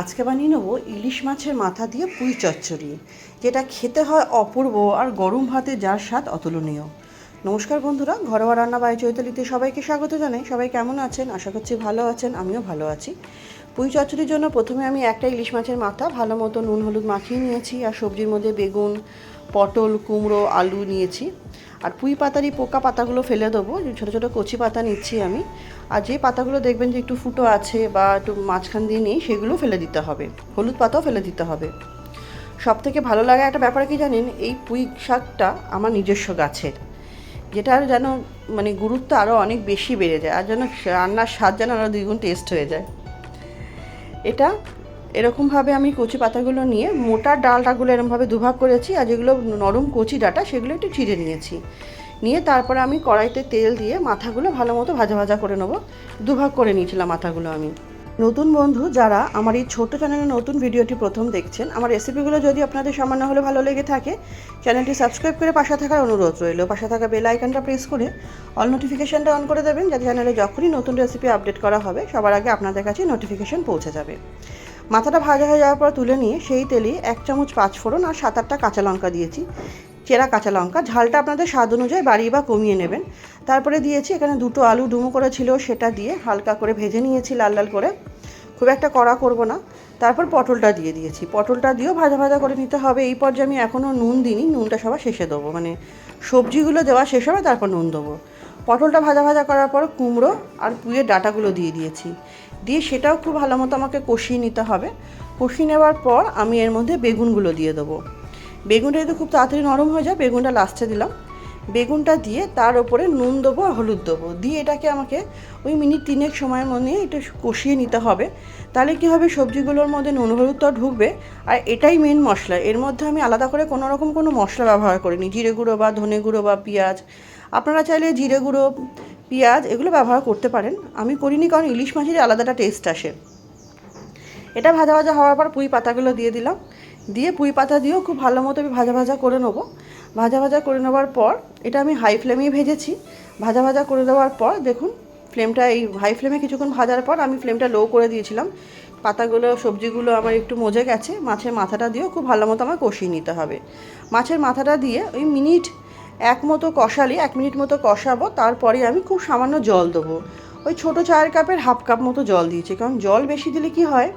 আজকে বানিয়ে নেব ইলিশ মাছের মাথা দিয়ে পুঁই চচ্চড়ি, যেটা খেতে হয় অপূর্ব আর গরম ভাতে যার স্বাদ অতুলনীয়। নমস্কার বন্ধুরা, ঘরোয়া রান্না বাই চৈতালিতে সবাইকে স্বাগত জানাই। সবাই কেমন আছেন? আশা করছি ভালো আছেন, আমিও ভালো আছি। পুঁই চচ্চড়ির জন্য প্রথমে আমি একটা ইলিশ মাছের মাথা, ভালো মতো নুন হলুদ মাখিয়ে নিয়েছি, আর সবজির মধ্যে বেগুন, পটল, কুমড়ো, আলু নিয়েছি। আর পুঁই পাতারই পোকা পাতাগুলো ফেলে দেবো। ছোটো ছোটো কচি পাতা নিচ্ছি আমি। আর যে পাতাগুলো দেখবেন যে একটু ফুটো আছে বা একটু মাঝখান দিয়ে নেই, সেগুলো ফেলে দিতে হবে। হলুদ পাতাও ফেলে দিতে হবে। সব থেকে ভালো লাগা একটা ব্যাপার কি জানেন? এই পুঁই শাকটা আমার নিজস্ব গাছের। যেটা যেটার যেন মানে গুরুত্ব আরও অনেক বেশি বেড়ে যায়। আর যেন রান্নার স্বাদ যেন আরও দ্বিগুণ টেস্ট হয়ে যায়। এটা এরকমভাবে আমি কচি পাতাগুলো নিয়ে মোটা ডালটাগুলো এরকমভাবে দুভাগ করেছি আর যেগুলো নরম কচি ডাটা সেগুলো একটু ছিঁড়ে নিয়েছি। নিয়ে তারপরে আমি কড়াইতে তেল দিয়ে মাথাগুলো ভালো মতো ভাজা ভাজা করে নেব। দুভাগ করে নিয়েছিলাম মাথাগুলো আমি। নতুন বন্ধু যারা আমার এই ছোট্ট চ্যানেলে নতুন ভিডিওটি প্রথম দেখছেন, আমার রেসিপিগুলো যদি আপনাদের সামান্য হলে ভালো লেগে থাকে, চ্যানেলটি সাবস্ক্রাইব করে পাশে থাকার অনুরোধ রইল। পাশে থাকা বেল আইকনটা প্রেস করে অল নোটিফিকেশানটা অন করে দেবেন, যাতে চ্যানেলে যখনই নতুন রেসিপি আপডেট করা হবে, সবার আগে আপনাদের কাছে নোটিফিকেশান পৌঁছে যাবে। মাথাটা ভাজা হয়ে যাওয়ার পর তুলে নিয়ে সেই তেলে এক চামচ পাঁচফোড়ন আর সাত আটটা কাঁচা লঙ্কা দিয়েছি। চেরা কাঁচা লঙ্কা। ঝালটা আপনাদের স্বাদ অনুযায়ী বাড়িয়ে বা কমিয়ে নেবেন। তারপরে দিয়েছি এখানে দুটো আলু ডুমো করে ছিল সেটা দিয়ে হালকা করে ভেজে নিয়েছি লাল লাল করে। খুব একটা কড়া করব না। তারপর পটলটা দিয়ে দিয়েছি। পটলটা দিয়েও ভাজা ভাজা করে নিতে হবে। এই পর্যায়ে আমি এখনও নুন দিইনি। নুনটা সবার শেষে দেবো। মানে সবজিগুলো দেওয়া শেষ হবে, তারপর নুন দেবো। পটলটা ভাজা ভাজা করার পর কুমড়ো আর পুঁয়ের ডাটাগুলো দিয়ে দিয়েছি। দিয়ে সেটাও খুব ভালো মতো আমাকে কষিয়ে নিতে হবে। কষিয়ে নেওয়ার পর আমি এর মধ্যে বেগুনগুলো দিয়ে দেবো। বেগুনটা যদি খুব তাড়াতাড়ি নরম হয়ে যায়, বেগুনটা লাস্টে দিলাম। বেগুনটা দিয়ে তার ওপরে নুন দেবো আর হলুদ দেবো। দিয়ে এটাকে আমাকে ওই মিনিট তিনেক সময়ের মধ্যে এটা কষিয়ে নিতে হবে। তাহলে কী হবে? সবজিগুলোর মধ্যে নুন হলুদটাও ঢুকবে। আর এটাই মেন মশলা। এর মধ্যে আমি আলাদা করে কোনো রকম কোনো মশলা ব্যবহার করিনি। জিরে গুঁড়ো বা ধনে গুঁড়ো বা পেঁয়াজ। আপনারা চাইলে জিরে গুঁড়ো, পেঁয়াজ এগুলো ব্যবহার করতে পারেন। আমি করিনি কারণ ইলিশ মাছের আলাদাটা টেস্ট আসে। এটা ভাজা ভাজা হওয়ার পর পুঁই পাতাগুলো দিয়ে দিলাম। দিয়ে পুঁই পাতা দিয়েও খুব ভালো মতো আমি ভাজা ভাজা করে নেব। ভাজা ভাজা করে নেওয়ার পর, এটা আমি হাই ফ্লেমেই ভেজেছি। ভাজা ভাজা করে দেওয়ার পর, দেখুন ফ্লেমটা এই হাই ফ্লেমে কিছুক্ষণ ভাজার পর আমি ফ্লেমটা লো করে দিয়েছিলাম। পাতাগুলো, সবজিগুলো আমার একটু মজে গেছে। মাছের মাথাটা দিয়েও খুব ভালো মতো আমার কষিয়ে নিতে হবে। মাছের মাথাটা দিয়ে ওই মিনিট এক মতো কষালে, এক মিনিট মতো কষাবো, তারপরে আমি খুব সামান্য জল দেবো। ওই ছোটো চায়ের কাপের হাফ কাপ মতো জল দিয়েছি, কারণ জল বেশি দিলে কি হয়?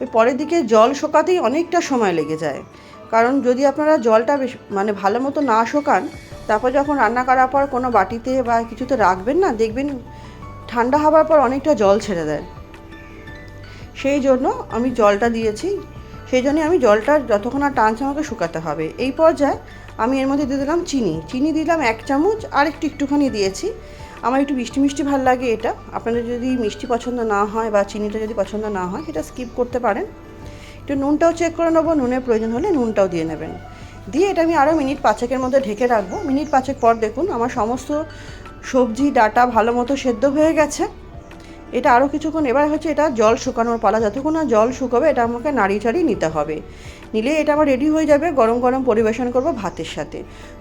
ওই পরের দিকে জল শোকাতেই অনেকটা সময় লেগে যায়। কারণ যদি আপনারা জলটা বেশ মানে ভালো মতো না শোকান, তারপর যখন রান্না করার পর কোনো বাটিতে বা কিছুতে রাখবেন না, দেখবেন ঠান্ডা হওয়ার পর অনেকটা জল ছেড়ে দেয়। সেই জন্য আমি জলটা দিয়েছি। সেই জন্যে আমি জলটা যতক্ষণ আর টানছে আমাকে শুকাতে হবে। এই পর্যায়ে আমি এর মধ্যে দিয়ে দিলাম চিনি। চিনি দিলাম এক চামচ, আর একটু একটুখানি দিয়েছি। আমার একটু মিষ্টি মিষ্টি ভালো লাগে এটা। আপনাদের যদি মিষ্টি পছন্দ না হয় বা চিনিটা যদি পছন্দ না হয়, সেটা স্কিপ করতে পারেন। একটু নুনটাও চেক করে নেব, নুনের প্রয়োজন হলে নুনটাও দিয়ে নেবেন। দিয়ে এটা আমি আরও মিনিট পাঁচেকের মধ্যে ঢেকে রাখব। মিনিট পাঁচেক পর দেখুন আমার সমস্ত সবজি, ডাটা ভালো মতো সেদ্ধ হয়ে গেছে। এটা আরও কিছুক্ষণ, এবার হচ্ছে এটা জল শুকানোর পালা। যতক্ষণ না জল শুকাবে, এটা আমাকে নাড়িয়ে চাড়িয়ে নিতে হবে। নিলে এটা আমার রেডি হয়ে যাবে, গরম গরম পরিবেশন করব ভাতের সাথে।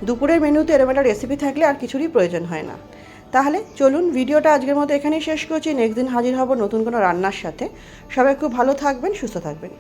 দুপুরের মেনুতে এরকম একটা রেসিপি থাকলে আর কিছুরই প্রয়োজন হয় না। তাহলে চলুন ভিডিওটা আজকের মতো এখানেই শেষ করছি। নেক্সট দিন হাজির হব নতুন কোনো রান্নার সাথে। সবাই খুব ভালো থাকবেন, সুস্থ থাকবেন।